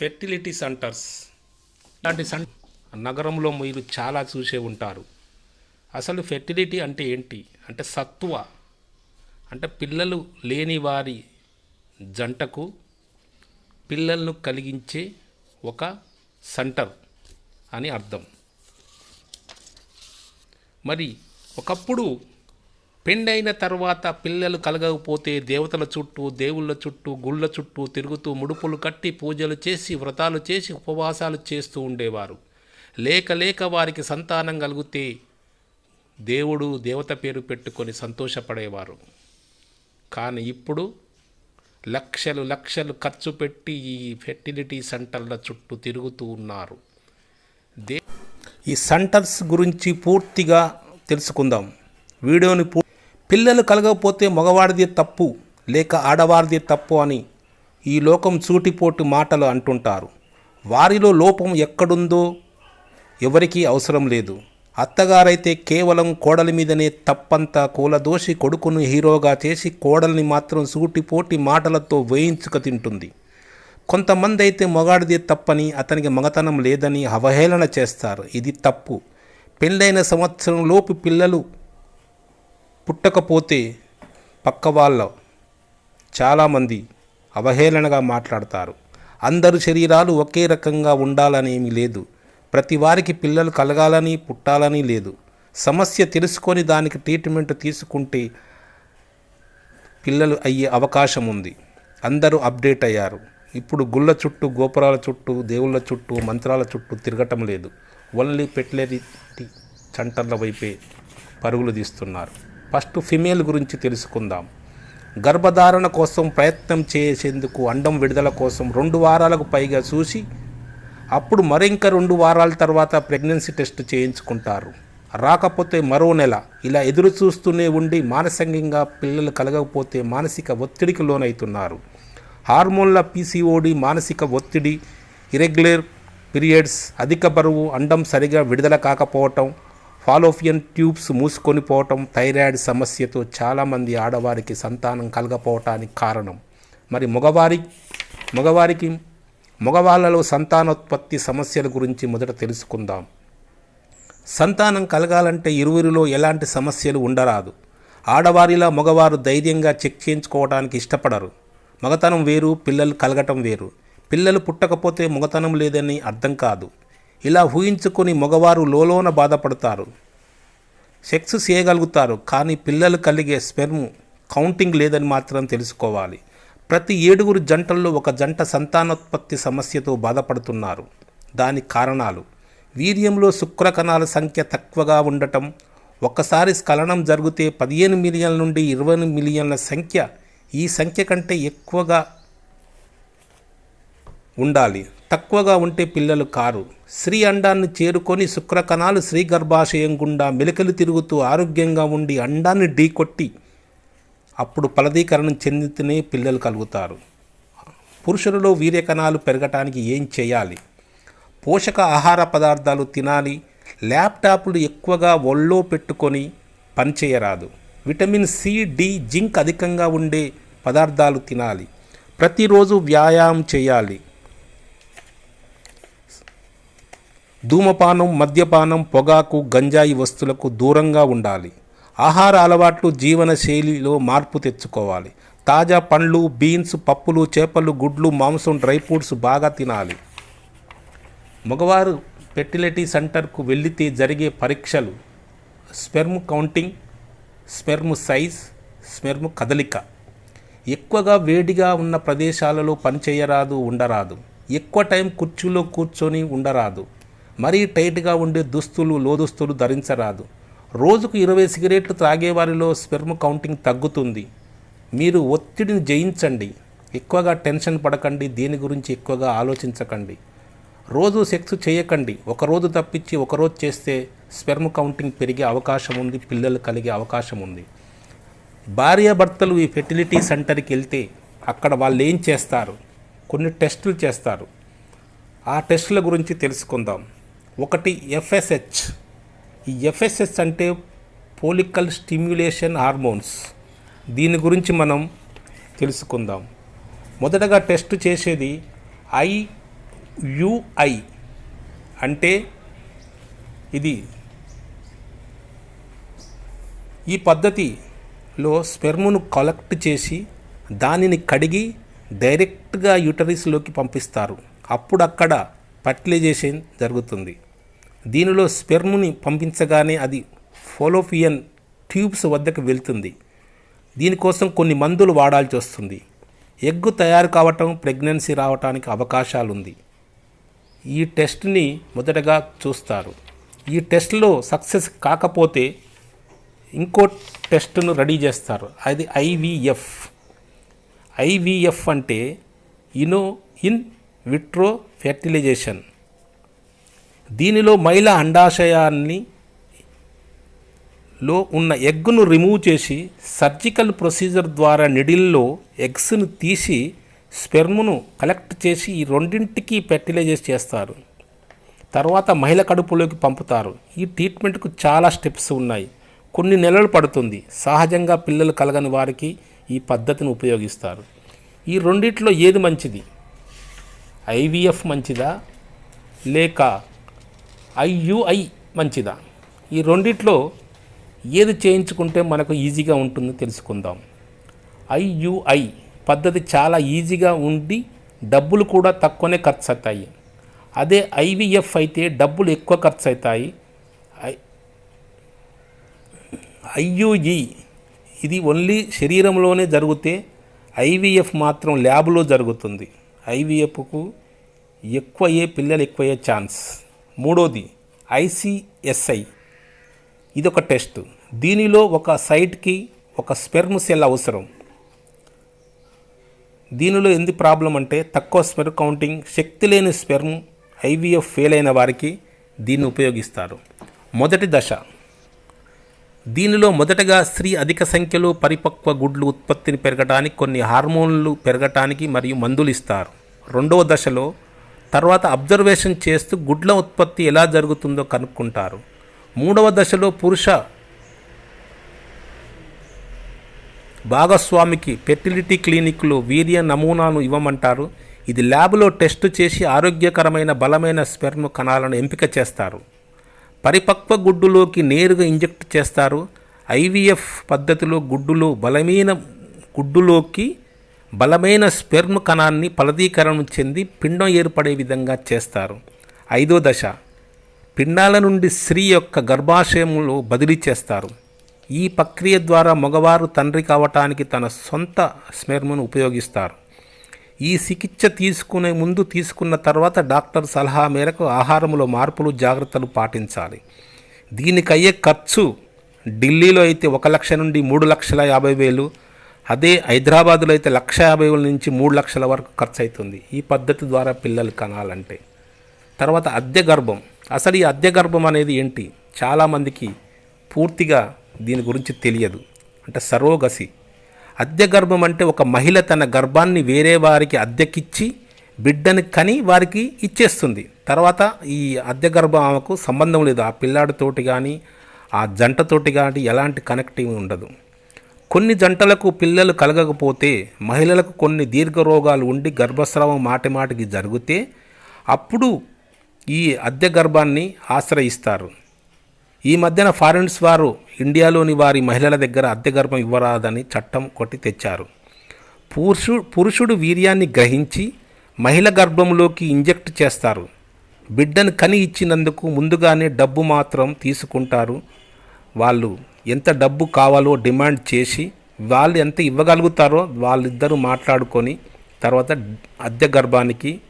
Fertility centres. ఇలాంటి సెం నగరంలో మీరు చాలా చూసే ఉంటారు. అసలు ఫెర్టిలిటీ అంటే ఏంటి? అంటే సత్వ. అంటే పిల్లలు లేని వారి జంటకు పిల్లలను కలిగించే ఒక సెంటర్ అని అర్థం. మరి ఒకప్పుడు పెండైన తర్వాత పిల్లలు కలగకపోతే దేవతల చుట్టూ దేవుళ్ళ చుట్టూ గుళ్ళ చుట్టూ తిరుగుతూ ముడుపులు కట్టి పూజలు చేసి వ్రతాలు చేసి ఉపవాసాలు చేస్తూ ఉండేవారు. లేక లేక వారికి సంతానం కలిగితే దేవుడు దేవత పేరు పెట్టుకొని సంతోషపడేవారు. కానీ ఇప్పుడు లక్షలు లక్షలు ఖర్చు పెట్టి ఈ ఫెర్టిలిటీ సెంటర్ల చుట్టూ తిరుగుతూ ఉన్నారు. దే ఈ సెంటర్స్ గురించి పూర్తిగా తెలుసుకుందాం. వీడియోని పూ పిల్లలు కలగకపోతే మగవాడిది తప్పు లేక ఆడవారిది తప్పు అని ఈ లోకం చూటిపోటు మాటలు అంటుంటారు. వారిలో లోపం ఎక్కడుందో ఎవరికీ అవసరం లేదు. అత్తగారైతే కేవలం కోడలి మీదనే తప్పంతా కూలదోషి కొడుకును హీరోగా చేసి కోడల్ని మాత్రం సూటిపోటి మాటలతో వేయించుక తింటుంది. కొంతమంది అయితే మొగాడిది తప్పని అతనికి మగతనం లేదని అవహేళన చేస్తారు. ఇది తప్పు. పెళ్ళైన సంవత్సరంలోపు పిల్లలు పుట్టకపోతే పక్క వాళ్ళ చాలామంది అవహేళనగా మాట్లాడతారు. అందరు శరీరాలు ఒకే రకంగా ఉండాలనేమి లేదు. ప్రతి వారికి పిల్లలు కలగాలని పుట్టాలని లేదు. సమస్య తెలుసుకొని దానికి ట్రీట్మెంట్ తీసుకుంటే పిల్లలు అయ్యే అవకాశం ఉంది. అందరూ అప్డేట్ అయ్యారు. ఇప్పుడు గుళ్ళ చుట్టూ గోపురాల చుట్టూ దేవుళ్ళ చుట్టూ మంత్రాల చుట్టూ తిరగటం లేదు. ఓన్లీ పెట్లరీ సెంటర్ల వైపే పరుగులు తీస్తున్నారు. ఫస్ట్ ఫిమేల్ గురించి తెలుసుకుందాం. గర్భధారణ కోసం ప్రయత్నం చేసేందుకు అండం విడుదల కోసం రెండు వారాలకు పైగా చూసి అప్పుడు మరింక రెండు వారాల తర్వాత ప్రెగ్నెన్సీ టెస్ట్ చేయించుకుంటారు. రాకపోతే మరో నెల. ఇలా ఎదురు చూస్తూనే ఉండి మానసికంగా పిల్లలు కలగకపోతే మానసిక ఒత్తిడికి లోనవుతున్నారు. హార్మోన్ల పీసీఓడి మానసిక ఒత్తిడి ఇరెగ్యులర్ పీరియడ్స్ అధిక బరువు అండం సరిగా విడుదల కాకపోవటం ఫాలోఫియన్ ట్యూబ్స్ మూసుకొని పోవటం థైరాయిడ్ సమస్యతో చాలామంది ఆడవారికి సంతానం కలగపోవటానికి కారణం. మరి మగవారి మగవారికి మగవాళ్ళలో సంతానోత్పత్తి సమస్యల గురించి మొదట తెలుసుకుందాం. సంతానం కలగాలంటే ఇరువురిలో ఎలాంటి సమస్యలు ఉండరాదు. ఆడవారిలా మగవారు ధైర్యంగా చెక్ చేయించుకోవడానికి ఇష్టపడరు. మగతనం వేరు పిల్లలు కలగటం వేరు. పిల్లలు పుట్టకపోతే మగతనం లేదని అర్థం కాదు. ఇలా ఊహించుకొని మగవారు లోలోన బాధపడతారు. సెక్స్ చేయగలుగుతారు కానీ పిల్లలు కలిగే స్పెర్మ్ కౌంటింగ్ లేదని మాత్రం తెలుసుకోవాలి. ప్రతి ఏడుగురు జంటల్లో ఒక జంట సంతానోత్పత్తి సమస్యతో బాధపడుతున్నారు. దాని కారణాలు. వీర్యంలో శుక్రకణాల సంఖ్య తక్కువగా ఉండటం ఒక్కసారి స్ఖలనం జరిగితే పదిహేను మిలియన్ల నుండి ఇరవై మిలియన్ల సంఖ్య ఈ సంఖ్య కంటే ఎక్కువగా ఉండాలి. తక్కువగా ఉంటే పిల్లలు కారు. స్త్రీ అండాన్ని చేరుకొని శుక్రకణాలు స్త్రీ గర్భాశయం గుండా మెలికలు తిరుగుతూ ఆరోగ్యంగా ఉండి అండాన్ని ఢీకొట్టి అప్పుడు ఫలదీకరణం చెందితేనే పిల్లలు కలుగుతారు. పురుషులలో వీర్యకణాలు పెరగటానికి ఏం చేయాలి? పోషక ఆహార పదార్థాలు తినాలి. ల్యాప్టాప్లు ఎక్కువగా ఒళ్ళో పెట్టుకొని పనిచేయరాదు విటమిన్ సి డి జింక్ అధికంగా ఉండే పదార్థాలు తినాలి. ప్రతిరోజు వ్యాయామం చేయాలి. ధూమపానం మద్యపానం పొగాకు గంజాయి వస్తువులకు దూరంగా ఉండాలి. ఆహార అలవాట్లు జీవన శైలిలో మార్పు తెచ్చుకోవాలి. తాజా పండ్లు బీన్స్ పప్పులు చేపలు గుడ్లు మాంసం డ్రై ఫ్రూట్స్ బాగా తినాలి. మగవారు ఫెర్టిలిటీ సెంటర్కు వెళితే జరిగే పరీక్షలు. Sperm counting sperm size sperm కదలిక. ఎక్కువగా వేడిగా ఉన్న ప్రదేశాలలో పనిచేయరాదు ఉండరాదు. ఎక్కువ టైం కుర్చీలో కూర్చొని ఉండరాదు. మరీ టైట్గా ఉండే దుస్తులు లోదుస్తులు ధరించరాదు. రోజుకు ఇరవై సిగరెట్లు త్రాగేవారిలో స్పెర్మ్ కౌంటింగ్ తగ్గుతుంది. మీరు ఒత్తిడిని జయించండి. ఎక్కువగా టెన్షన్ పడకండి. దీని గురించి ఎక్కువగా ఆలోచించకండి. రోజు సెక్స్ చేయకండి. ఒకరోజు తప్పించి ఒకరోజు చేస్తే స్పెర్మ్ కౌంటింగ్ పెరిగే అవకాశం ఉంది. పిల్లలు కలిగే అవకాశం ఉంది. భార్యాభర్తలు ఈ ఫెర్టిలిటీ సెంటర్కి వెళ్తే అక్కడ వాళ్ళు ఏం చేస్తారు? కొన్ని టెస్టులు చేస్తారు. ఆ టెస్టుల గురించి తెలుసుకుందాం. ఒకటి ఎఫ్ఎస్హెచ్. ఈ ఎఫ్ఎస్హెచ్ అంటే పోలికల్ స్టిమ్యులేషన్ హార్మోన్స్. దీని గురించి మనం తెలుసుకుందాం. మొదటగా టెస్ట్ చేసేది ఐ ఐయుఐ అంటే ఇది. ఈ పద్ధతిలో స్పెర్మును కలెక్ట్ చేసి దానిని కడిగి డైరెక్ట్గా యూటరిస్లోకి పంపిస్తారు. అప్పుడు అక్కడ ఫర్టిలైజేషన్ జరుగుతుంది. దీనిలో స్పెర్ముని పంపించగానే అది ఫోలోఫియన్ ట్యూబ్స్ వద్దకు వెళ్తుంది. దీనికోసం కొన్ని మందులు వాడాల్సి వస్తుంది. ఎగ్గు తయారు కావటం ప్రెగ్నెన్సీ రావటానికి అవకాశాలు ఉంది ఈ టెస్ట్ని మొదటగా చూస్తారు. ఈ టెస్ట్లో సక్సెస్ కాకపోతే ఇంకో టెస్ట్ను రెడీ చేస్తారు. అది ఐవిఎఫ్. ఐవిఎఫ్ అంటే ఇనో ఇన్ విట్రో ఫెర్టిలైజేషన్. దీనిలో మహిళ అండాశయాన్ని లో ఉన్న ఎగ్గును రిమూవ్ చేసి సర్జికల్ ప్రొసీజర్ ద్వారా నిడిల్లో ఎగ్స్ను తీసి స్పెర్మును కలెక్ట్ చేసి ఈ రెండింటికి ఫెర్టిలైజేస్ చేస్తారు. తర్వాత మహిళ కడుపులోకి పంపుతారు. ఈ ట్రీట్మెంట్కు చాలా స్టెప్స్ ఉన్నాయి. కొన్ని నెలలు పడుతుంది. సహజంగా పిల్లలు కలగని వారికి ఈ పద్ధతిని ఉపయోగిస్తారు. ఈ రెండిట్లో ఏది మంచిది? ఐవీఎఫ్ మంచిదా? లేక ఐయుఐ మంచిదా? ఈ రెండిట్లో ఏది చేయించుకుంటే మనకు ఈజీగా ఉంటుందో తెలుసుకుందాం. ఐయుఐ పద్ధతి చాలా ఈజీగా ఉండి డబ్బులు కూడా తక్కువనే ఖర్చు అవుతాయి అదే ఐవిఎఫ్ అయితే డబ్బులు ఎక్కువ ఖర్చు అవుతాయి ఐయుఈ ఇది ఓన్లీ శరీరంలోనే జరిగితే ఐవిఎఫ్ మాత్రం ల్యాబ్లో జరుగుతుంది. ఐవిఎఫ్కు ఎక్కువయ్యే పిల్లలు ఎక్కువయ్యే ఛాన్స్. మూడోది ఐసిఎస్ఐ. ఇది ఒక టెస్ట్. దీనిలో ఒక సైట్కి ఒక స్పెర్మ్ సెల్ అవసరం. దీనిలో ఎందు ప్రాబ్లం అంటే తక్కువ స్పెర్మ్ కౌంటింగ్ శక్తి లేని స్పెర్మ్ ఐవీఎఫ్ ఫెయిల్ అయిన వారికి దీన్ని ఉపయోగిస్తారు. మొదటి దశ. దీనిలో మొదటగా స్త్రీ అధిక సంఖ్యలో పరిపక్వ గుడ్లు ఉత్పత్తిని పెరగడానికి కొన్ని హార్మోన్లు పెరగటానికి మరియు మందులు ఇస్తారు. రెండవ దశలో తర్వాత అబ్జర్వేషన్ చేస్తూ గుడ్ల ఉత్పత్తి ఎలా జరుగుతుందో కనుక్కుంటారు. మూడవ దశలో పురుష భాగస్వామికి ఫెర్టిలిటీ క్లినిక్లో వీర్య నమూనాను ఇవ్వమంటారు. ఇది ల్యాబ్లో టెస్ట్ చేసి ఆరోగ్యకరమైన బలమైన స్పెర్మ్ కణాలను ఎంపిక చేస్తారు. పరిపక్వ గుడ్డులోకి నేరుగా ఇంజెక్ట్ చేస్తారు. ఐవీఎఫ్ పద్ధతిలో గుడ్డులో బలమైన గుడ్డులోకి బలమైన స్పెర్మ్ కణాన్ని ఫలదీకరణం చెంది పిండం ఏర్పడే విధంగా చేస్తారు. ఐదో దశ పిండాల నుండి స్త్రీ యొక్క గర్భాశయంలో బదిలీ చేస్తారు. ఈ ప్రక్రియ ద్వారా మగవారు తండ్రి కావటానికి తన సొంత స్పెర్మ్ను ఉపయోగిస్తారు. ఈ చికిత్స తీసుకునే ముందు తీసుకున్న తర్వాత డాక్టర్ సలహా మేరకు ఆహారంలో మార్పులు జాగ్రత్తలు పాటించాలి. దీనికయ్యే ఖర్చు ఢిల్లీలో అయితే ఒక లక్ష నుండి మూడు లక్షల యాభై వేలు అదే హైదరాబాదులో అయితే లక్ష యాభై వేల నుంచి మూడు లక్షల వరకు ఖర్చు అవుతుంది ఈ పద్ధతి ద్వారా పిల్లలు కనాలంటే. తర్వాత అద్దె గర్భం అసలు ఈ అద్దె గర్భం అనేది ఏంటి? చాలామందికి పూర్తిగా దీని గురించి తెలియదు. అంటే సరోగసి. అద్దె గర్భం అంటే ఒక మహిళ తన గర్భాన్ని వేరే వారికి అద్దెకిచ్చి బిడ్డని కని వారికి ఇచ్చేస్తుంది. తర్వాత ఈ అద్దె గర్భం ఆమెకు సంబంధం లేదు. ఆ పిల్లాడితోటి కానీ ఆ జంటతోటి కానీ ఎలాంటి కనెక్టివ్ ఉండదు. కొన్ని జంటలకు పిల్లలు కలగకపోతే మహిళలకు కొన్ని దీర్ఘ రోగాలు ఉండి గర్భస్రావం మాటిమాటికి జరిగితే అప్పుడు ఈ అద్దె గర్భాన్ని ఆశ్రయిస్తారు. ఈ మధ్యన ఫారిన్స్ వారు ఇండియాలోని వారి మహిళల దగ్గర అద్దె గర్భం ఇవ్వరాదని చట్టం కొట్టి తెచ్చారు. పురుషు పురుషుడు వీర్యాన్ని గ్రహించి మహిళ గర్భంలోకి ఇంజెక్ట్ చేస్తారు. బిడ్డను కని ఇచ్చినందుకు ముందుగానే డబ్బు మాత్రం తీసుకుంటారు వాళ్ళు. ఎంత డబ్బు కావాలో డిమాండ్ చేసి వాళ్ళు ఎంత ఇవ్వగలుగుతారో వాళ్ళిద్దరూ మాట్లాడుకొని తర్వాత అద్దె గర్భానికి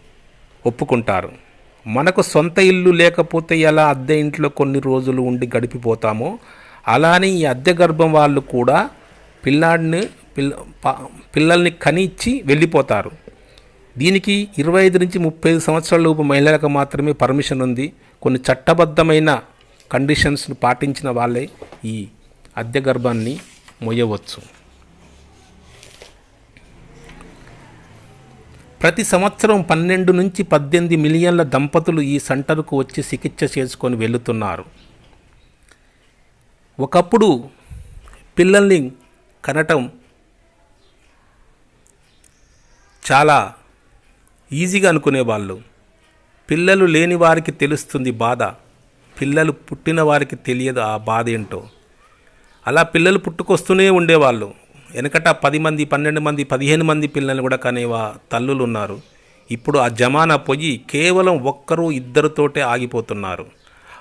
ఒప్పుకుంటారు. మనకు సొంత ఇల్లు లేకపోతే ఎలా అద్దె ఇంట్లో కొన్ని రోజులు ఉండి గడిపిపోతామో అలానే ఈ అద్దె గర్భం వాళ్ళు కూడా పిల్లాడిని పిల్ల పిల్లల్ని కనిచ్చి వెళ్ళిపోతారు. దీనికి ఇరవై ఐదు నుంచి ముప్పై ఐదు సంవత్సరాల లోపు మహిళలకు మాత్రమే పర్మిషన్ ఉంది. కొన్ని చట్టబద్ధమైన కండిషన్స్ను పాటించిన వాళ్ళే ఈ అద్దె గర్భాన్ని మొయ్యవచ్చు. ప్రతి సంవత్సరం పన్నెండు నుంచి పద్దెనిమిది మిలియన్ల దంపతులు ఈ సెంటర్కు వచ్చి చికిత్స చేసుకొని వెళుతున్నారు. ఒకప్పుడు పిల్లల్ని కనటం చాలా ఈజీగా అనుకునేవాళ్ళు. పిల్లలు లేని వారికి తెలుస్తుంది బాధ. పిల్లలు పుట్టిన వారికి తెలియదు ఆ బాధ ఏంటో. అలా పిల్లలు పుట్టుకొస్తూనే ఉండేవాళ్ళు. వెనకట పది మంది పన్నెండు మంది పదిహేను మంది పిల్లలు కూడా కనేవా తల్లులు ఉన్నారు ఇప్పుడు ఆ జమానా పోయి కేవలం ఒక్కరు ఇద్దరుతోటే ఆగిపోతున్నారు.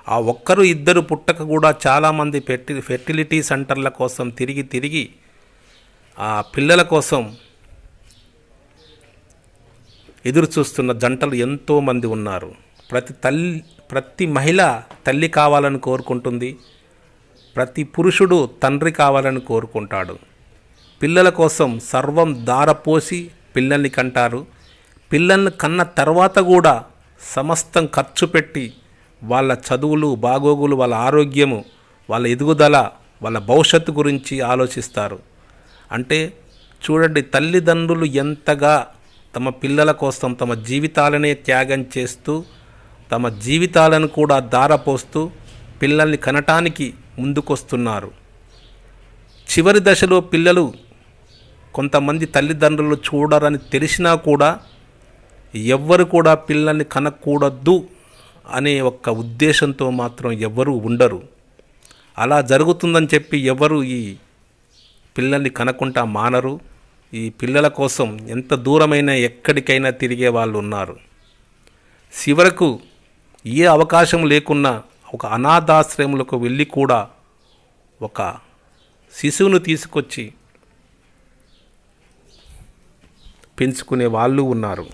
ఆ ఒక్కరు ఇద్దరు పుట్టక కూడా చాలామంది ఫెర్టి ఫెర్టిలిటీ సెంటర్ల కోసం తిరిగి తిరిగి ఆ పిల్లల కోసం ఎదురు చూస్తున్న జంటలు ఎంతోమంది ఉన్నారు. ప్రతి తల్లి ప్రతి మహిళ తల్లి కావాలని కోరుకుంటుంది. ప్రతి పురుషుడు తండ్రి కావాలని కోరుకుంటాడు. పిల్లల కోసం సర్వం దారపోసి పిల్లల్ని కంటారు. పిల్లల్ని కన్న తర్వాత కూడా సమస్తం ఖర్చు పెట్టి వాళ్ళ చదువులు బాగోగులు వాళ్ళ ఆరోగ్యము వాళ్ళ ఎదుగుదల వాళ్ళ భవిష్యత్తు గురించి ఆలోచిస్తారు. అంటే చూడండి తల్లిదండ్రులు ఎంతగా తమ పిల్లల కోసం తమ జీవితాలనే త్యాగం చేస్తూ తమ జీవితాలను కూడా దారపోస్తూ పిల్లల్ని కనటానికి ముందుకొస్తున్నారు. చివరి దశలో పిల్లలు కొంతమంది తల్లిదండ్రులు చూడరని తెలిసినా కూడా ఎవ్వరు కూడా పిల్లల్ని కనకూడదు అనే ఒక్క ఉద్దేశంతో మాత్రం ఎవ్వరూ ఉండరు. అలా జరుగుతుందని చెప్పి ఎవరు ఈ పిల్లల్ని కనకుండా మానరు. ఈ పిల్లల కోసం ఎంత దూరమైనా ఎక్కడికైనా తిరిగే వాళ్ళు ఉన్నారు. చివరకు ఏ అవకాశం లేకున్నా ఒక అనాథాశ్రయములకు వెళ్ళి కూడా ఒక శిశువును తీసుకొచ్చి పెంచుకునే వాళ్ళు ఉన్నారు.